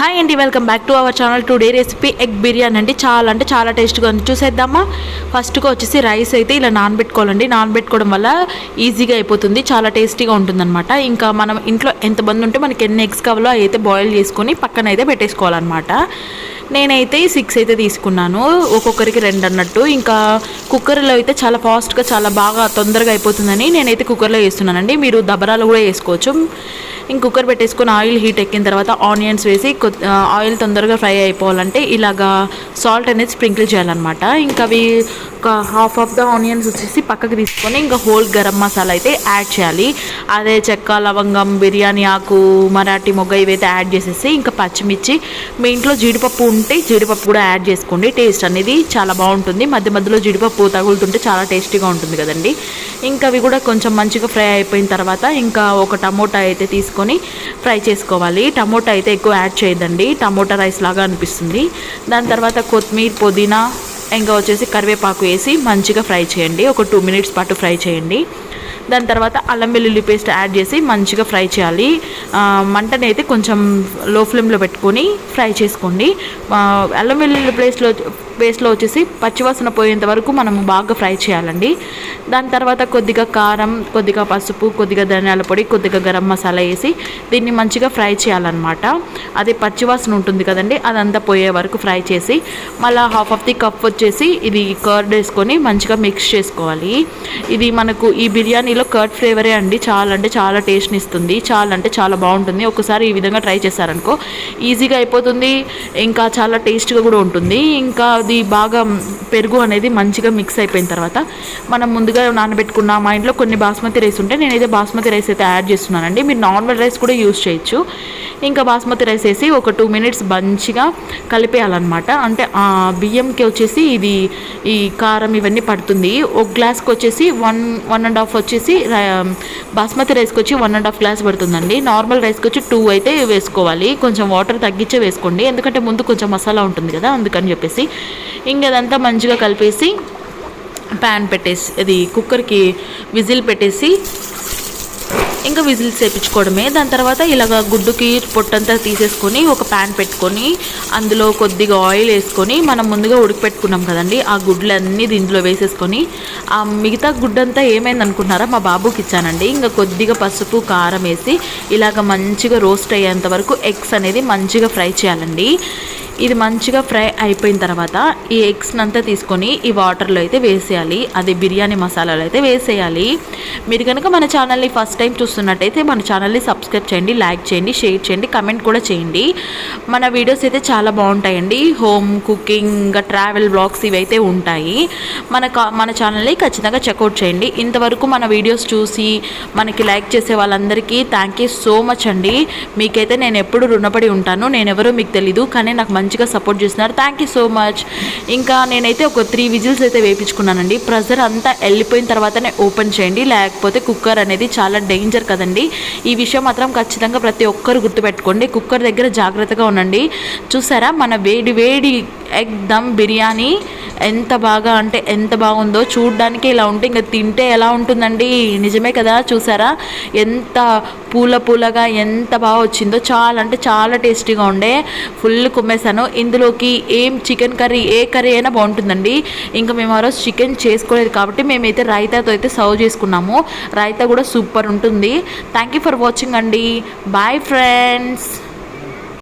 Hi అండి welcome back to our channel today recipe egg biryani అండి. చాలా అంటే చాలా టేస్ట్గా ఉంది. చూసేద్దామా? ఫస్ట్గా వచ్చేసి రైస్ అయితే ఇలా నానబెట్టుకోవాలండి. నానబెట్టుకోవడం వల్ల ఈజీగా అయిపోతుంది. చాలా టేస్టీగా ఉంటుందన్నమాట. ఇంకా మనం ఇంట్లో ఎంతమంది ఉంటే మనకి ఎన్ని ఎగ్స్ కావాలో అయితే బాయిల్ చేసుకొని పక్కన అయితే పెట్టేసుకోవాలన్నమాట. నేనైతే సిక్స్ అయితే తీసుకున్నాను. ఒక్కొక్కరికి రెండు అన్నట్టు. ఇంకా కుక్కర్లో అయితే చాలా ఫాస్ట్గా చాలా బాగా తొందరగా అయిపోతుందని నేనైతే కుక్కర్లో వేస్తున్నానండి. మీరు దబరాలు కూడా వేసుకోవచ్చు. ఇంక కుక్కర్ పెట్టేసుకొని ఆయిల్ హీట్ ఎక్కిన తర్వాత ఆనియన్స్ వేసి ఆయిల్ తొందరగా ఫ్రై అయిపోవాలంటే ఇలాగా సాల్ట్ అనేది స్ప్రింకిల్ చేయాలన్నమాట. ఇంకా అవి ఒక హాఫ్ ఆఫ్ ద ఆనియన్స్ వచ్చేసి పక్కకి తీసుకొని ఇంకా హోల్ గరం మసాలా అయితే యాడ్ చేయాలి. అదే చెక్క లవంగం బిర్యానీ ఆకు మరాఠీ మొగ్గ ఇవైతే యాడ్ చేసేసి ఇంకా పచ్చిమిర్చి. మీ ఇంట్లో జీడిపప్పు ఉంటే జీడిపప్పు కూడా యాడ్ చేసుకోండి. టేస్ట్ అనేది చాలా బాగుంటుంది. మధ్య మధ్యలో జీడిపప్పు తగులుతుంటే చాలా టేస్టీగా ఉంటుంది కదండి. ఇంకా అవి కూడా కొంచెం మంచిగా ఫ్రై అయిపోయిన తర్వాత ఇంకా ఒక టమోటా అయితే తీసుకొని ఫ్రై చేసుకోవాలి. టమోటా అయితే ఎక్కువ యాడ్ చేయదండి టమోటా రైస్ లాగా అనిపిస్తుంది. దాని తర్వాత కొత్తిమీర పుదీనా ఇంకా వచ్చేసి కరివేపాకు వేసి మంచిగా ఫ్రై చేయండి. ఒక టూ మినిట్స్ పాటు ఫ్రై చేయండి. దాని తర్వాత అల్లం వెల్లుల్లి పేస్ట్ యాడ్ చేసి మంచిగా ఫ్రై చేయాలి. మంటని అయితే కొంచెం లో ఫ్లేమ్లో పెట్టుకొని ఫ్రై చేసుకోండి. అల్లం వెల్లుల్లి పేస్ట్లో పేస్ట్లో వచ్చేసి పచ్చివాసన పోయేంత వరకు మనం బాగా ఫ్రై చేయాలండి. దాని తర్వాత కొద్దిగా కారం కొద్దిగా పసుపు కొద్దిగా ధనియాల పొడి కొద్దిగా గరం మసాలా వేసి దీన్ని మంచిగా ఫ్రై చేయాలన్నమాట. అదే పచ్చివాసన ఉంటుంది కదండి అదంతా పోయే వరకు ఫ్రై చేసి మళ్ళీ హాఫ్ ఆఫ్ ది కప్ వచ్చేసి ఇది కర్డ్ వేసుకొని మంచిగా మిక్స్ చేసుకోవాలి. ఇది మనకు ఈ బిర్యానీ బిర్యానీలో కర్డ్ ఫ్లేవరే అండి. చాలా అంటే చాలా టేస్ట్ని ఇస్తుంది. చాలా అంటే చాలా బాగుంటుంది. ఒకసారి ఈ విధంగా ట్రై చేశారనుకో ఈజీగా అయిపోతుంది. ఇంకా చాలా టేస్ట్గా కూడా ఉంటుంది. ఇంకా అది బాగా పెరుగు అనేది మంచిగా మిక్స్ అయిపోయిన తర్వాత మనం ముందుగా నానబెట్టుకున్న మా ఇంట్లో కొన్ని బాస్మతి రైస్ ఉంటే నేనైతే బాస్మతి రైస్ అయితే యాడ్ చేస్తున్నానండి. మీరు నార్మల్ రైస్ కూడా యూస్ చేయొచ్చు. ఇంకా బాస్మతి రైస్ వేసి ఒక టూ మినిట్స్ మంచిగా కలిపేయాలన్నమాట. అంటే ఆ బియ్యంకి వచ్చేసి ఇది ఈ కారం ఇవన్నీ పడుతుంది. ఒక గ్లాస్కి వచ్చేసి వన్ వన్ అండ్ హాఫ్ వచ్చేసి బాస్మతి రైస్కి వచ్చి వన్ అండ్ హాఫ్ గ్లాస్ పడుతుందండి. నార్మల్ రైస్కి వచ్చి టూ అయితే వేసుకోవాలి. కొంచెం వాటర్ తగ్గించే వేసుకోండి. ఎందుకంటే ముందు కొంచెం మసాలా ఉంటుంది కదా అందుకని చెప్పేసి. ఇంక అదంతా మంచిగా కలిపేసి ప్యాన్ పెట్టేసి అది కుక్కర్కి విజిల్ పెట్టేసి ఇంకా విజిల్స్ వేయించుకోవడమే దాని తర్వాత ఇలాగ గుడ్డుకి పొట్టంతా తీసేసుకొని ఒక ప్యాన్ పెట్టుకొని అందులో కొద్దిగా ఆయిల్ వేసుకొని మనం ముందుగా ఉడికిపెట్టుకున్నాం కదండి. ఆ గుడ్లన్నీ దీంట్లో వేసేసుకొని ఆ మిగతా గుడ్డంతా ఏమైంది అనుకున్నారా మా బాబుకి ఇచ్చానండి. ఇంకా కొద్దిగా పసుపు కారం వేసి ఇలాగ మంచిగా రోస్ట్ అయ్యేంత వరకు ఎగ్స్ అనేది మంచిగా ఫ్రై చేయాలండి. ఇది మంచిగా ఫ్రై అయిపోయిన తర్వాత ఈ ఎగ్స్ని అంతా తీసుకొని ఈ వాటర్లో అయితే వేసేయాలి. అది బిర్యానీ మసాలాలు అయితే వేసేయాలి. మీరు కనుక మన ఛానల్ని ఫస్ట్ టైం చూస్తున్నట్టయితే మన ఛానల్ని సబ్స్క్రైబ్ చేయండి లైక్ చేయండి షేర్ చేయండి కమెంట్ కూడా చేయండి. మన వీడియోస్ అయితే చాలా బాగుంటాయండి. హోమ్ కుకింగ్ ఇంకా ట్రావెల్ బ్లాగ్స్ ఇవైతే ఉంటాయి. మన కా- మన ఛానల్ని ఖచ్చితంగా చెక్అవుట్ చేయండి. ఇంతవరకు మన వీడియోస్ చూసి మనకి లైక్ చేసే వాళ్ళందరికీ థ్యాంక్ యూ సో మచ్ అండి. మీకైతే నేను ఎప్పుడు రుణపడి ఉంటాను. నేను ఎవరో మీకు తెలీదు కానీ నాకు మంచి మంచిగా సపోర్ట్ చేస్తున్నారు. థ్యాంక్ యూ సో మచ్ ఇంకా నేనైతే ఒక త్రీ విజిల్స్ అయితే వేపించుకున్నానండి. ప్రెజర్ అంతా వెళ్ళిపోయిన తర్వాతనే ఓపెన్ చేయండి. లేకపోతే కుక్కర్ అనేది చాలా డేంజర్ కదండి. ఈ విషయం మాత్రం ఖచ్చితంగా ప్రతి ఒక్కరు గుర్తుపెట్టుకోండి. కుక్కర్ దగ్గర జాగ్రత్తగా ఉండండి. చూసారా? మన వేడి వేడి ఎగ్ దమ్ బిర్యానీ ఎంత బాగా అంటే ఎంత బాగుందో చూడడానికి ఇలా ఉంటే ఇంకా తింటే ఎలా ఉంటుందండి? నిజమే కదా? చూసారా? ఎంత పూల పూలగా ఎంత బాగా వచ్చిందో? చాలా అంటే చాలా టేస్టీగా ఉండే. ఫుల్ కుమ్మేశాను. ఇందులోకి ఏం చికెన్ కర్రీ ఏ కర్రీ అయినా బాగుంటుందండి. ఇంకా మేము ఆ రోజు చికెన్ చేసుకోలేదు కాబట్టి మేమైతే రైతాతో అయితే సర్వ్ చేసుకున్నాము. రైతా కూడా సూపర్ ఉంటుంది. థ్యాంక్ యూ ఫర్ వాచింగ్ అండి. Bye friends